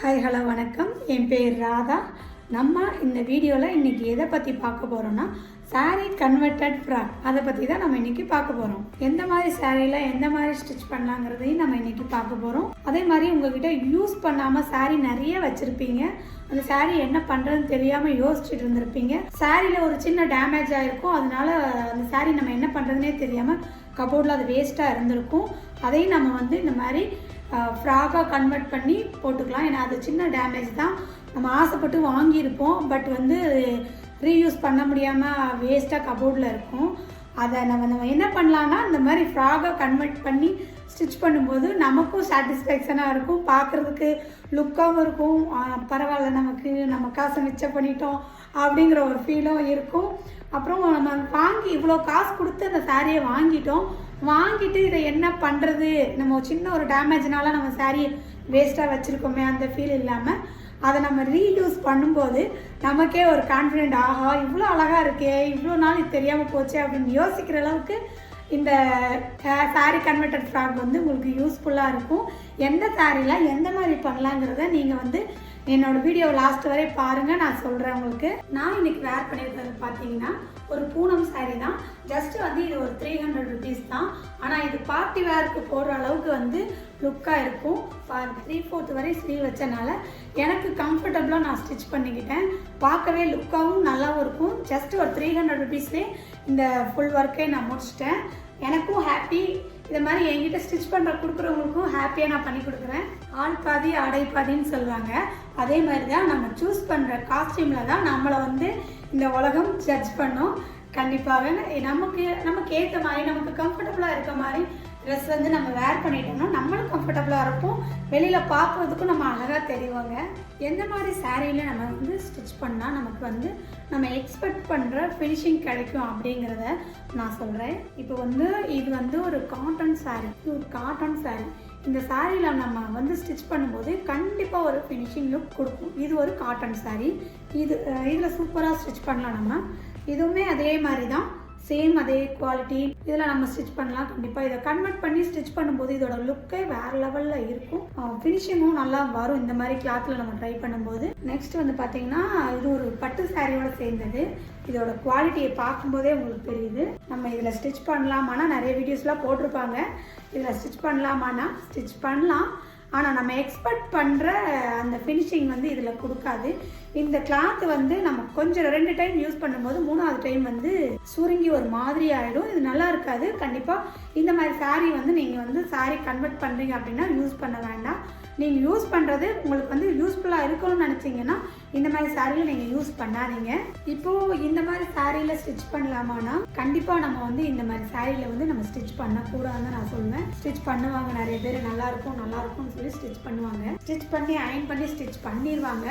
Hi hello வணக்கம். என் பேர் ராதா. நம்ம இந்த வீடியோவில் இன்றைக்கி எதை பற்றி பார்க்க போகிறோன்னா சாரீ கன்வெர்டட் ஃப்ராக் அதை பற்றி தான் நம்ம இன்றைக்கி பார்க்க போகிறோம் எந்த மாதிரி சாரியில் எந்த மாதிரி ஸ்டிச் பண்ணலாங்கிறதையும் நம்ம இன்றைக்கி பார்க்க போகிறோம் அதே மாதிரி உங்ககிட்ட யூஸ் பண்ணாமல் சாரீ நிறைய வச்சுருப்பீங்க. அந்த சாரீ என்ன பண்ணுறதுன்னு தெரியாமல் யோசிச்சுட்டு இருந்திருப்பீங்க. சாரியில் ஒரு சின்ன டேமேஜ் ஆகிருக்கும் அதனால அந்த சாரீ நம்ம என்ன பண்ணுறதுனே தெரியாமல் கபோர்டில் அது வேஸ்ட்டாக இருந்திருக்கும். அதையும் நம்ம வந்து இந்த மாதிரி ஃப்ராகாக கன்வெர்ட் பண்ணி போட்டுக்கலாம். ஏன்னா அது சின்ன டேமேஜ் தான். நம்ம ஆசைப்பட்டு வாங்கியிருப்போம். பட் வந்து ரீயூஸ் பண்ண முடியாமல் வேஸ்ட்டாக கபோர்டில் இருக்கும். அதை நம்ம நம்ம என்ன பண்ணலான்னா இந்த மாதிரி ஃப்ராகாக கன்வெர்ட் பண்ணி ஸ்டிச் பண்ணும்போது நமக்கும் சாட்டிஸ்ஃபேக்ஷனாக இருக்கும். பார்க்குறதுக்கு லுக்காகவும் இருக்கும். பரவாயில்ல நமக்கு நம்ம காசை மிச்சம் பண்ணிட்டோம் அப்படிங்கிற ஒரு ஃபீலும் இருக்கும். அப்புறம் நம்ம வாங்கி இவ்வளோ காசு கொடுத்து அந்த சாரியை வாங்கிட்டோம். வாங்கிட்டு இதை என்ன பண்ணுறது நம்ம சின்ன ஒரு டேமேஜ்னால நம்ம சாரியை வேஸ்ட்டாக வச்சுருக்கோமே அந்த ஃபீல் இல்லாமல் அதை நம்ம ரீயூஸ் பண்ணும்போது நமக்கே ஒரு கான்ஃபிடென்ட் ஆஹா இவ்வளோ அழகாக இருக்கே இவ்வளோ நாள் இது தெரியாமல் போச்சு அப்படின்னு யோசிக்கிற அளவுக்கு இந்த சாரீ கன்வெர்டட் ஃப்ராக் வந்து உங்களுக்கு யூஸ்ஃபுல்லாக இருக்கும். எந்த சாரியில் எந்த மாதிரி பண்ணலாங்கிறத நீங்கள் வந்து என்னோட வீடியோ லாஸ்ட் வரை பாருங்கள் நான் சொல்கிறேன் உங்களுக்கு. நான் இன்னைக்கு வேர் பண்ணியிருக்கிறது பார்த்தீங்கன்னா ஒரு பூனம் saree தான். ஜஸ்ட் வந்து இது ஒரு த்ரீ ஹண்ட்ரட் ருபீஸ் தான். ஆனால் இது பார்ட்டி வேருக்கு போடுற அளவுக்கு வந்து லுக்காக இருக்கும். த்ரீ ஃபோர்த் வரை ஸ்லீவ் வச்சனால எனக்கு கம்ஃபர்டபுளாக நான் ஸ்டிச் பண்ணிக்கிட்டேன். பார்க்கவே லுக்காகவும் நல்லாவும் இருக்கும். ஜஸ்ட் ஒரு த்ரீ ஹண்ட்ரட் ருபீஸ்லேயே இந்த ஃபுல் ஒர்க்கை நான் முடிச்சிட்டேன். எனக்கும் ஹாப்பி இதை மாதிரி என்கிட்ட ஸ்டிச் பண்ணுற கொடுக்குறவங்களுக்கும் ஹாப்பியாக நான் பண்ணி கொடுக்குறேன். ஆள் பாதி ஆடை பாதின்னு சொல்லுவாங்க. அதே மாதிரி தான் நம்ம சூஸ் பண்ணுற காஸ்டியூமில் தான் நம்மளை வந்து இந்த உலகம் ஜட்ஜ் பண்ணும். கண்டிப்பாக நமக்கு நமக்கு ஏற்ற மாதிரி நமக்கு கம்ஃபர்டபுளாக இருக்க மாதிரி ட்ரெஸ் வந்து நம்ம வேர் பண்ணிட்டோம்னா நம்மளும் கம்ஃபர்டபுளாக இருப்போம். வெளியில் பார்க்குறதுக்கும் நம்ம அழகாக தெரிவாங்க எந்த மாதிரி சாரியில் நம்ம வந்து ஸ்டிச் பண்ணால் நமக்கு வந்து நம்ம எக்ஸ்பெக்ட் பண்ணுற ஃபினிஷிங் கிடைக்கும் அப்படிங்கிறத நான் சொல்கிறேன் இப்போ வந்து இது வந்து ஒரு காட்டன் சாரீ ஒரு காட்டன் சாரீ இந்த சாரியில் நம்ம வந்து ஸ்டிச் பண்ணும்போது கண்டிப்பாக ஒரு ஃபினிஷிங் லுக் கொடுக்கும். இது ஒரு காட்டன் சாரீ இது இதில் சூப்பராக ஸ்டிச் பண்ணலாம் நம்ம. இதுவுமே அதே மாதிரி தான் சேம் அதே குவாலிட்டி இதில் நம்ம ஸ்டிச் பண்ணலாம். கண்டிப்பாக இதை கன்வெர்ட் பண்ணி ஸ்டிச் பண்ணும்போது இதோட லுக்கே வேறு லெவலில் இருக்கும். ஃபினிஷிங்கும் நல்லா வரும். இந்த மாதிரி கிளாத்தில் நம்ம ட்ரை பண்ணும்போது. நெக்ஸ்ட் வந்து பார்த்தீங்கன்னா இது ஒரு பட்டு சாரியோட சேர்ந்தது. இதோட குவாலிட்டியை பார்க்கும்போதே உங்களுக்கு தெரியுது. நம்ம இதில் ஸ்டிச் பண்ணலாமான்னா நிறைய வீடியோஸ்லாம் போட்டிருப்பாங்க. இதில் ஸ்டிச் பண்ணலாமான்னா ஸ்டிச் பண்ணலாம். ஆனால் நம்ம எக்ஸ்பெக்ட் பண்ணுற அந்த ஃபினிஷிங் வந்து இதில் கொடுக்காது. இந்த கிளாத் வந்து நம்ம கொஞ்சம் ரெண்டு டைம் யூஸ் பண்ணும்போது மூணாவது டைம் வந்து சுருங்கி ஒரு மாதிரி ஆகிடும் இது நல்லா இருக்காது. கண்டிப்பாக இந்த மாதிரி சாரீ வந்து நீங்கள் வந்து சாரீ கன்வெர்ட் பண்ணுறீங்க அப்படின்னா யூஸ் பண்ண வேண்டாம். நீங்கள் யூஸ் பண்ணுறது உங்களுக்கு வந்து யூஸ்ஃபுல்லாக இருக்கணும்னு நினச்சிங்கன்னா இந்த மாதிரி சாரியில் நீங்கள் யூஸ் பண்ணாதீங்க. இப்போது இந்த மாதிரி சாரியில் ஸ்டிச் பண்ணலாமான்னா கண்டிப்பாக நம்ம வந்து இந்த மாதிரி சாரியில் வந்து நம்ம ஸ்டிச் பண்ணக்கூடாதுன்னு நான் சொல்லுவேன். ஸ்டிச் பண்ணுவாங்க நிறைய பேர் நல்லாயிருக்கும் நல்லாயிருக்கும்னு சொல்லி ஸ்டிச் பண்ணுவாங்க. ஸ்டிச் பண்ணி அயன் பண்ணி ஸ்டிச் பண்ணிடுவாங்க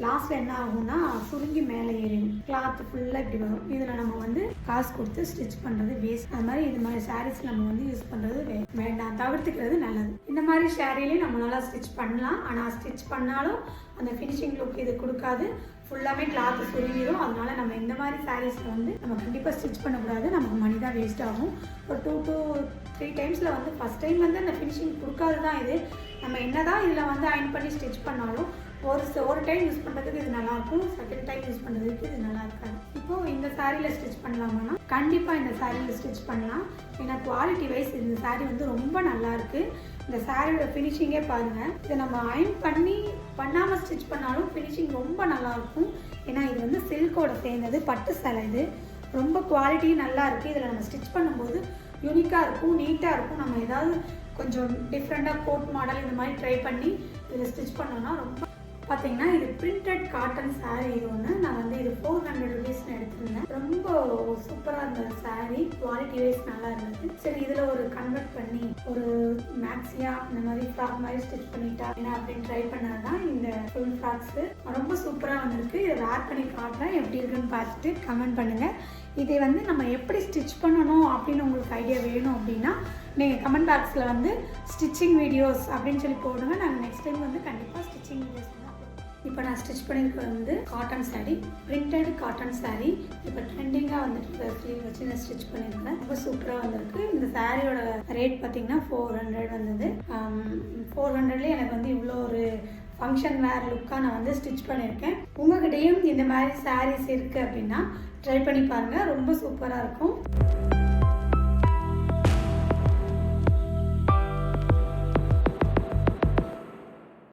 லாஸ்ட்ல என்ன ஆகும்னா சுருங்கி மேலே ஏறிடும். கிளாத் ஃபுல்லாக இப்படி வரும். இதில் நம்ம வந்து காசு கொடுத்து ஸ்டிச் பண்ணுறது வேஸ்ட் அது மாதிரி இது மாதிரி சாரீஸ் நம்ம வந்து யூஸ் பண்ணுறது வே- வேண்டாம். தவிர்த்துக்கிறது நல்லது. இந்த மாதிரி ஷேரீலையும் நம்மளால ஸ்டிச் பண்ணலாம். ஆனால் ஸ்டிச் பண்ணாலும் அந்த ஃபினிஷிங் லுக் இது கொடுக்காது. ஃபுல்லாமே கிளாத் சுருங்கிடும் அதனால நம்ம இந்த மாதிரி சாரீஸில் வந்து நம்ம கண்டிப்பாக ஸ்டிச் பண்ணக்கூடாது. நமக்கு மணி தான் வேஸ்ட் ஆகும். ஒரு டூ டூ த்ரீ டைம்ஸில் வந்து ஃபஸ்ட் டைம் வந்து அந்த ஃபினிஷிங் கொடுக்காது தான் இது. நம்ம என்ன தான் இதில் வந்து அயன் பண்ணி ஸ்டிச் பண்ணாலும் ஒரு ஒரு டைம் யூஸ் பண்ணுறதுக்கு இது நல்லாயிருக்கும் செகண்ட் டைம் யூஸ் பண்ணுறதுக்கு இது நல்லா இருக்காது இப்போது இந்த சாரியில் ஸ்டிச் பண்ணலாமான்னா கண்டிப்பாக இந்த சாரியில் ஸ்டிச் பண்ணலாம். ஏன்னா குவாலிட்டி வைஸ் இந்த சாரீ வந்து ரொம்ப நல்லா இருக்குது இந்த சாரியோட ஃபினிஷிங்கே பாருங்கள் இதை நம்ம அயன் பண்ணி பண்ணாமல் ஸ்டிச் பண்ணாலும் ஃபினிஷிங் ரொம்ப நல்லா இருக்கும் ஏன்னா இது வந்து சில்கோட சேர்ந்தது பட்டு சேலை இது. ரொம்ப குவாலிட்டியும் நல்லா இருக்குது இதில் நம்ம ஸ்டிச் பண்ணும்போது யூனிக்காக இருக்கும் நீட்டாக இருக்கும். நம்ம ஏதாவது கொஞ்சம் டிஃப்ரெண்ட்டாக கோட் மாடல் இந்த மாதிரி ட்ரை பண்ணி இதில் ஸ்டிச் பண்ணோன்னா ரொம்ப பார்த்தீங்கன்னா இது பிரிண்டட் காட்டன் சாரீ ஒன்று நான் வந்து இது ஃபோர் ஹண்ட்ரட் ருபீஸ்னு எடுத்திருந்தேன். ரொம்ப சூப்பராக இருந்தது சாரீ குவாலிட்டி வைஸ் நல்லா இருந்தது. சரி இதில் ஒரு கன்வெர்ட் பண்ணி ஒரு மேக்ஸியா இந்த மாதிரி ஃப்ராக் மாதிரி ஸ்டிச் பண்ணிட்டா என்ன அப்படின்னு ட்ரை பண்ணால் தான் இந்த ஃபுல் ஃப்ராக்ஸு ரொம்ப சூப்பராக வந்திருக்கு. இதை வேர் பண்ணி காட்டுறேன். எப்படி இருக்குன்னு பார்த்துட்டு கமெண்ட் பண்ணுங்கள் இதை வந்து நம்ம எப்படி ஸ்டிச் பண்ணணும் அப்படின்னு உங்களுக்கு ஐடியா வேணும் அப்படின்னா நீங்கள் கமெண்ட் பாக்ஸில் வந்து ஸ்டிச்சிங் வீடியோஸ் அப்படின்னு சொல்லி போடுங்க. நாங்கள் நெக்ஸ்ட் டைம் வந்து கண்டிப்பாக ஸ்டிச்சிங் இப்போ நான் ஸ்டிச் பண்ணியிருக்கிறது வந்து cotton saree. Printed cotton saree. இப்போ ட்ரெண்டிங்காக வந்துட்டு ஸ்லீவ் வச்சு நான் ஸ்டிச் பண்ணியிருக்கேன் ரொம்ப சூப்பராக வந்திருக்கு. இந்த சாரியோட ரேட் பார்த்தீங்கன்னா ஃபோர் ஹண்ட்ரட் வந்தது. ஃபோர் ஹண்ட்ரட்லேயே எனக்கு வந்து இவ்வளோ ஒரு ஃபங்க்ஷன் வேர் லுக்காக நான் வந்து ஸ்டிச் பண்ணியிருக்கேன் உங்ககிட்டயும் இந்த மாதிரி சாரீஸ் இருக்குது அப்படின்னா ட்ரை பண்ணி பாருங்கள் ரொம்ப சூப்பராக இருக்கும்.